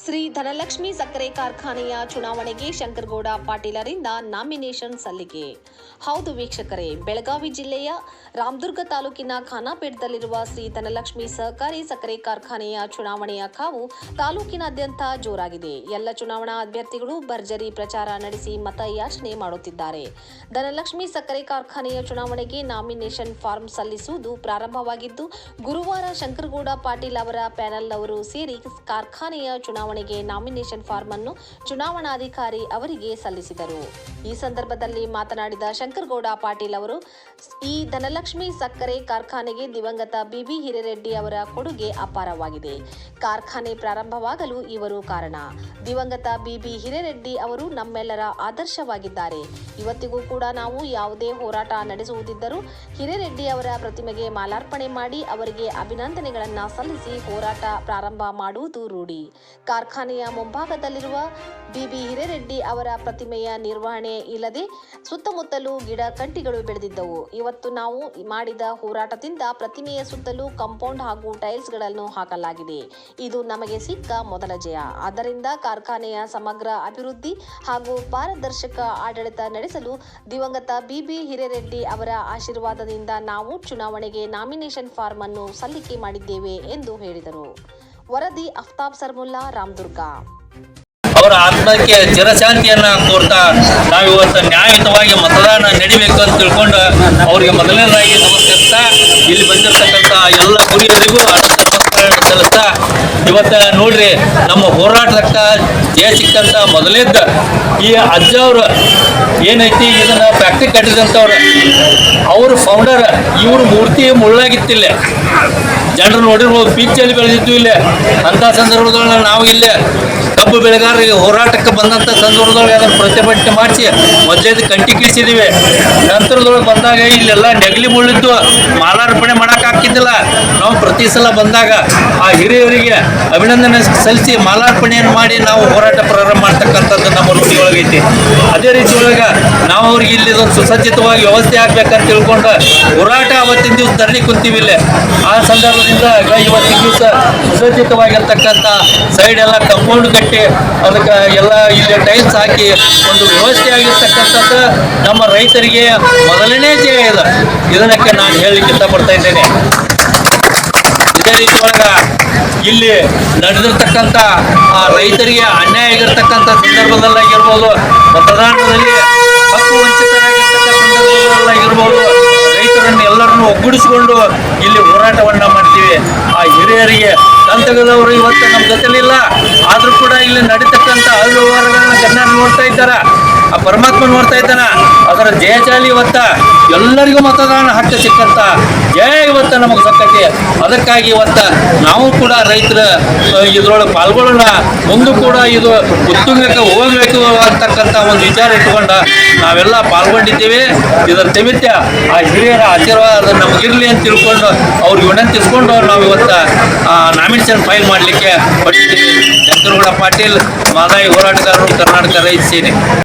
ಶ್ರೀ ಧನಲಕ್ಷ್ಮಿ ಸಕ್ಕರೆ ಕಾರ್ಖಾನೆಯ ಚುನಾವಣೆಗೆ ಶಂಕರಗೌಡ ಪಾಟೀಲರಿಂದ ನಾಮಿನೇಷನ್ ಸಲ್ಲಿಕೆ. ಹೌದು ವೀಕ್ಷಕರೇ, ಬೆಳಗಾವಿ ಜಿಲ್ಲೆಯ ರಾಮದುರ್ಗ ತಾಲೂಕಿನ ಖಾನಾಪೇಟದಲ್ಲಿರುವ ಶ್ರೀ ಧನಲಕ್ಷ್ಮಿ ಸಹಕಾರಿ ಸಕ್ಕರೆ ಕಾರ್ಖಾನೆಯ ಚುನಾವಣೆಯ ಕಾವು ತಾಲೂಕಿನಾದ್ಯಂತ ಜೋರಾಗಿದೆ. ಎಲ್ಲ ಚುನಾವಣಾ ಅಭ್ಯರ್ಥಿಗಳು ಭರ್ಜರಿ ಪ್ರಚಾರ ನಡೆಸಿ ಮತಯಾಚನೆ ಮಾಡುತ್ತಿದ್ದಾರೆ. ಧನಲಕ್ಷ್ಮಿ ಸಕ್ಕರೆ ಕಾರ್ಖಾನೆಯ ಚುನಾವಣೆಗೆ ನಾಮಿನೇಷನ್ ಫಾರ್ಮ್ ಸಲ್ಲಿಸುವುದು ಪ್ರಾರಂಭವಾಗಿದ್ದು, ಗುರುವಾರ ಶಂಕರಗೌಡ ಪಾಟೀಲ್ ಅವರ ಪ್ಯಾನೆಲ್ ಅವರು ಸೇರಿ ಕಾರ್ಖಾನೆಯ ಚುನಾವಣೆಗೆ ನಾಮಿನೇಷನ್ ಫಾರ್ಮ್ ಅನ್ನು ಚುನಾವಣಾಧಿಕಾರಿ ಅವರಿಗೆ ಸಲ್ಲಿಸಿದರು. ಈ ಸಂದರ್ಭದಲ್ಲಿ ಮಾತನಾಡಿದ ಶಂಕರಗೌಡ ಪಾಟೀಲ್ ಅವರು, ಈ ಧನಲಕ್ಷ್ಮಿ ಸಕ್ಕರೆ ಕಾರ್ಖಾನೆಗೆ ದಿವಂಗತ ಬಿಬಿ ಹಿರೇರೆಡ್ಡಿ ಅವರ ಕೊಡುಗೆ ಅಪಾರವಾಗಿದೆ. ಕಾರ್ಖಾನೆ ಪ್ರಾರಂಭವಾಗಲು ಇವರು ಕಾರಣ. ದಿವಂಗತ ಬಿಬಿ ಹಿರೇರೆಡ್ಡಿ ಅವರು ನಮ್ಮೆಲ್ಲರ ಆದರ್ಶವಾಗಿದ್ದಾರೆ. ಇವತ್ತಿಗೂ ಕೂಡ ನಾವು ಯಾವುದೇ ಹೋರಾಟ ನಡೆಸುವುದಿದ್ದರೂ ಹಿರೇರೆಡ್ಡಿ ಅವರ ಪ್ರತಿಮೆಗೆ ಮಾಲಾರ್ಪಣೆ ಮಾಡಿ ಅವರಿಗೆ ಅಭಿನಂದನೆಗಳನ್ನು ಸಲ್ಲಿಸಿ ಹೋರಾಟ ಪ್ರಾರಂಭ ಮಾಡುವುದು ರೂಢಿ. ಕಾರ್ಖಾನೆಯ ಮುಂಭಾಗದಲ್ಲಿರುವ ಬಿಬಿ ಹಿರೇರೆಡ್ಡಿ ಅವರ ಪ್ರತಿಮೆಯ ನಿರ್ವಹಣೆ ಇಲ್ಲದೆ ಸುತ್ತಮುತ್ತಲೂ ಗಿಡ ಕಂಟಿಗಳು ಬೆಳೆದಿದ್ದವು. ಇವತ್ತು ನಾವು ಮಾಡಿದ ಹೋರಾಟದಿಂದ ಪ್ರತಿಮೆಯ ಸುತ್ತಲೂ ಕಾಂಪೌಂಡ್ ಹಾಗೂ ಟೈಲ್ಸ್ಗಳನ್ನು ಹಾಕಲಾಗಿದೆ. ಇದು ನಮಗೆ ಸಿಕ್ಕ ಮೊದಲ ಜಯ. ಆದ್ದರಿಂದ ಕಾರ್ಖಾನೆಯ ಸಮಗ್ರ ಅಭಿವೃದ್ಧಿ ಹಾಗೂ ಪಾರದರ್ಶಕ ಆಡಳಿತ ನಡೆಸಲು ದಿವಂಗತ ಬಿಬಿ ಹಿರೇರೆಡ್ಡಿ ಅವರ ಆಶೀರ್ವಾದದಿಂದ ನಾವು ಚುನಾವಣೆಗೆ ನಾಮಿನೇಷನ್ ಫಾರ್ಮ್ ಅನ್ನು ಸಲ್ಲಿಕೆ ಮಾಡಿದ್ದೇವೆ ಎಂದು ಹೇಳಿದರು. ವರದಿ ಅಫ್ತಾಬ್ ಸರ್ಮುಲ್ಲಾ, ರಾಮದುರ್ಗ. ಅವರ ಆತ್ಮಕ್ಕೆ ಚಿರಶಾಂತಿಯನ್ನ ಕೋರ್ತಾ ನಾವು ಇವತ್ತು ನ್ಯಾಯಯುತವಾಗಿ ಮತದಾನ ನಡಿಬೇಕು ಅಂತ ತಿಳ್ಕೊಂಡು ಅವರಿಗೆ ಮೊದಲನೇದಾಗಿ ನಮಸ್ಕರಿಸ್ತಾ, ಇಲ್ಲಿ ಬಂದಿರತಕ್ಕಂಥ ಎಲ್ಲ ಗುರಿಯರಿಗೂ ಅನಂತ ಸಲ್ಲಿಸ್ತಾ, ಇವತ್ತು ನೋಡ್ರಿ ನಮ್ಮ ಹೋರಾಟದಕ್ಕ ಜಯ ಸಿಕ್ಕಂತ ಮೊದಲಿದ್ದ ಈ ಅಜ್ಜ ಅವರು ಏನೈತಿ ಇದನ್ನ ಫ್ಯಾಕ್ಟ್ರಿ ಕಟ್ಟಿದಂಥವ್ರು ಅವರು ಫೌಂಡರ್ ಇವ್ರ ಮೂರ್ತಿ ಮುಳ್ಳಾಗಿತ್ತಿಲ್ಲ. ಜನರು ನೋಡಿರ್ಬೋದು, ಪೀಚಲ್ಲಿ ಬೆಳೆದಿದ್ದು ಇಲ್ಲೇ. ಅಂಥ ಸಂದರ್ಭದೊಳಗೆ ನಾವು ಇಲ್ಲೇ ಕಬ್ಬು ಬೆಳೆಗಾರರಿಗೆ ಹೋರಾಟಕ್ಕೆ ಬಂದಂಥ ಸಂದರ್ಭದೊಳಗೆ ಅದನ್ನು ಪ್ರತಿಭಟನೆ ಮಾಡಿಸಿ ಮೊದಲೇದು ಕಂಟಿ ಕಿಡಿಸಿದ್ದೀವಿ ನಂತರದೊಳಗೆ ಬಂದಾಗ ಇಲ್ಲೆಲ್ಲ ನೆಗಲಿ ಮುಳ್ಳಿದ್ದು ಮಾಲಾರ್ಪಣೆ ಮಾಡೋಕ್ಕಾಗ್ತಿದ್ದಿಲ್ಲ ನಾವು ಪ್ರತಿ ಸಲ ಬಂದಾಗ ಆ ಹಿರಿಯರಿಗೆ ಅಭಿನಂದನೆ ಸಲ್ಲಿಸಿ ಮಾಲಾರ್ಪಣೆಯನ್ನು ಮಾಡಿ ನಾವು ಹೋರಾಟ ಪ್ರಾರಂಭ ಮಾಡ್ತಕ್ಕಂಥದ್ದು ನಮ್ಮ ಒಳಗೈತಿ ಅದೇ ರೀತಿ ನಾವು ಅವ್ರಿಗೆ ಇಲ್ಲಿ ಸುಸಜ್ಜಿತವಾಗಿ ವ್ಯವಸ್ಥೆ ಆಗ್ಬೇಕಂತ ತಿಳ್ಕೊಂಡು ಹೋರಾಟ ಅವತ್ತಿನ ದಿವಸ ಧರಣಿ ಕುಂತೀವಿ ಇಲ್ಲೇ. ಆ ಸಂದರ್ಭದಿಂದ ಇವತ್ತಿನ ದಿವಸ ಸುಸಜ್ಜಿತವಾಗಿರ್ತಕ್ಕಂಥ ಸೈಡ್ ಎಲ್ಲ ಕಂಪೌಂಡ್ ಕಟ್ಟಿ ಅದಕ್ಕೆ ಎಲ್ಲ ಇಲ್ಲಿ ಟೈಲ್ಸ್ ಹಾಕಿ ಒಂದು ವ್ಯವಸ್ಥೆ ಆಗಿರ್ತಕ್ಕಂಥದ್ದು ನಮ್ಮ ರೈತರಿಗೆ ಮೊದಲನೇ ಜಯ ಇದೆ. ಇದನ್ನಕ್ಕೆ ನಾನು ಹೇಳಲಿಕ್ಕೆ ಇಷ್ಟಪಡ್ತಾ ಇದ್ದೇನೆ. ಇದೇ ರೀತಿ ಒಳಗ ಇಲ್ಲಿ ನಡೆದಿರ್ತಕ್ಕಂಥ ಆ ರೈತರಿಗೆ ಅನ್ಯಾಯ ಆಗಿರ್ತಕ್ಕಂಥ ಸಂದರ್ಭದಲ್ಲಾಗಿರ್ಬೋದು, ಮತದಾನದಲ್ಲಿ ಸಂದರ್ಭದಲ್ಲಾಗಿರ್ಬೋದು ರೈತರನ್ನು ಎಲ್ಲರನ್ನು ಒಗ್ಗೂಡಿಸಿಕೊಂಡು ಇಲ್ಲಿ ಹೋರಾಟವನ್ನ ಮಾಡ್ತೀವಿ. ಆ ಹಿರಿಯರಿಗೆ ಸಂತಗದವರು ಇವತ್ತು ನಮ್ಮ ಜೊತೆಲಿಲ್ಲ. ಆದರೂ ಕೂಡ ಇಲ್ಲಿ ನಡೀತಕ್ಕಂಥ ಅವ್ಯವಹಾರಗಳನ್ನ ಜನ ನೋಡ್ತಾ ಇದ್ದಾರ? ಆ ಪರಮಾತ್ಮ ನೋಡ್ತಾ ಇದ್ದಾನ. ಅದರ ಜಯಚಾಲಿ ಇವತ್ತ. ಎಲ್ಲರಿಗೂ ಮತದಾನ ಹಕ್ಕು ಸಿಕ್ಕಂತ. ಜಯ ಇವತ್ತ ನಮಗೆ ಸಕ್ಕತಿ. ಅದಕ್ಕಾಗಿ ಇವತ್ತ ನಾವು ಕೂಡ ರೈತರ ಇದ್ರೊಳಗೆ ಪಾಲ್ಗೊಳ್ಳೋಣ. ಮುಂದೆ ಕೂಡ ಇದು ಉತ್ತುಂಗಕ್ಕೆ ಹೋಗಬೇಕು ಅಂತಕ್ಕಂಥ ಒಂದು ವಿಚಾರ ಇಟ್ಕೊಂಡ ನಾವೆಲ್ಲ ಪಾಲ್ಗೊಂಡಿದ್ದೇವೆ. ಇದರ ತಿಮಿತ್ಯ ಆ ಹಿರಿಯರ ಆಶೀರ್ವಾದ ನಮಗಿರ್ಲಿ ಅಂತ ತಿಳ್ಕೊಂಡು ಅವ್ರಿಗೆ ವಿನಂತಿಸ್ಕೊಂಡು ನಾವು ಇವತ್ತ ನಾಮಿನೇಷನ್ ಫೈಲ್ ಮಾಡಲಿಕ್ಕೆ ಪಡಿತೀವಿ ಚಂದ್ರಗೌಡ ಪಾಟೀಲ್, ಮಾದಾಯಿ ಹೋರಾಟಗಾರರು, ಕರ್ನಾಟಕ ರೈತ ಸೇನೆ.